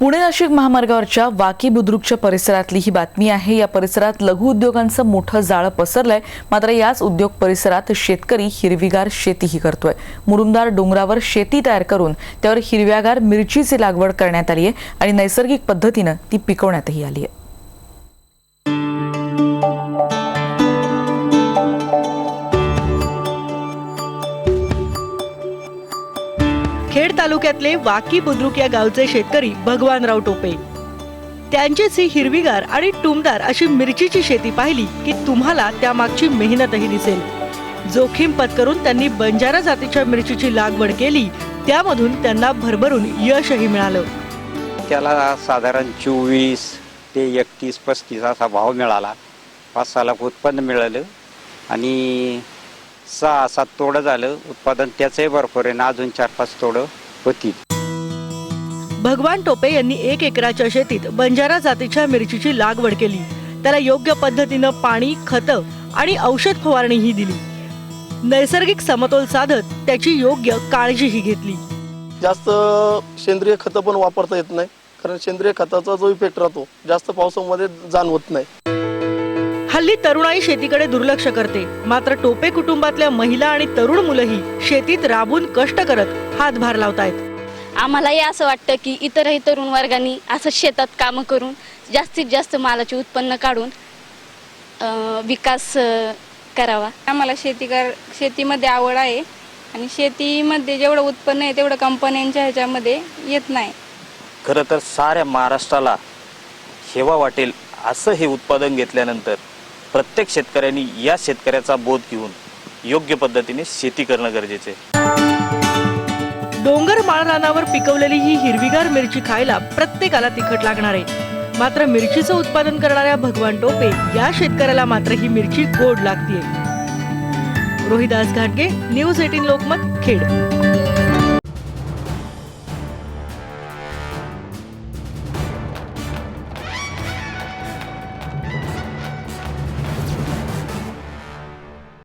पुणे नाशिक महामार्गावरच्या वाकी बुद्रुकच्या परिसरातली ही बातमी आहे. या परिसरात लघु उद्योगांचं मोठं जाळं पसरलंय. मात्र याच उद्योग परिसरात शेतकरी हिरवीगार शेतीही करतोय. मुरुमदार डोंगरावर शेती तयार करून त्यावर हिरव्यागार मिरचीची लागवड करण्यात आली आहे आणि नैसर्गिक पद्धतीनं ती पिकवण्यातही आली आहे खेड तालुक्यातले वाकी बुद्रुक या गावचे शेतकरी भगवानराव टोपे. त्यांचीच ही हिरवीगार आणि टुमदार अशी मिरचीची शेती पाहिली की तुम्हाला त्यामागची मेहनतही दिसेल. जोखीम पत्करून त्यांनी बंजारा जातीच्या मिरचीची लागवड केली त्यामधून त्यांना भरभरून यशही मिळालं. त्याला साधारण चोवीस ते एकतीस पस्तीस असा भाव मिळाला. पाच सालाक उत्पन्न मिळालं आणि सहा सात तोडं झालं. उत्पादन त्याचंही भरपूर आहे ना अजून चार पाच तोडं होती भगवान टोपे यांनी एक एकराच्या शेतीत बंजारा जातीच्या मिरचीची लागवड केली. त्याला योग्य पद्धतीनं पाणी खतं आणि औषध फवारणीही दिली. नैसर्गिक समतोल साधत त्याची योग्य काळजीही घेतली. जास्त सेंद्रिय खतं पण वापरता येत नाही. कारण सेंद्रिय खताचा जो इफेक्ट राहतो जास्त पावसामध्ये जाणवत नाही. हल्ली तरुणाई शेतीकडे दुर्लक्ष करते. मात्र टोपे कुटुंबातल्या महिला आणि तरुण मुलंही शेतीत राबून कष्ट करत हातभार लावतायत. आम्हालाही असं वाटतं की इतरही तरुण वर्गांनी असं शेतात कामं करून जास्तीत जास्त मालाचे उत्पन्न काढून विकास करावा. आम्हाला शेती कर शेतीमध्ये आवड आहे आणि शेतीमध्ये जेवढं उत्पन्न आहे तेवढं कंपन्यांच्या ह्याच्यामध्ये येत नाही. खरं तर साऱ्या महाराष्ट्राला हेवा वाटेल असं हे उत्पादन घेतल्यानंतर प्रत्येक शेतकऱ्यांनी या शेतकऱ्याचा बोध घेऊन योग्य पद्धतीने शेती करणं गरजेचे डोंगर माळरानावर पिकवलेली ही हिरवीगार मिरची खायला प्रत्येकाला तिखट लागणार आहे. मात्र मिरचीचं उत्पादन करणाऱ्या भगवान टोपे या शेतकऱ्याला मात्र ही मिरची गोड लागतीये. रोहिदास घाटगे न्यूज एटीन लोकमत खेड.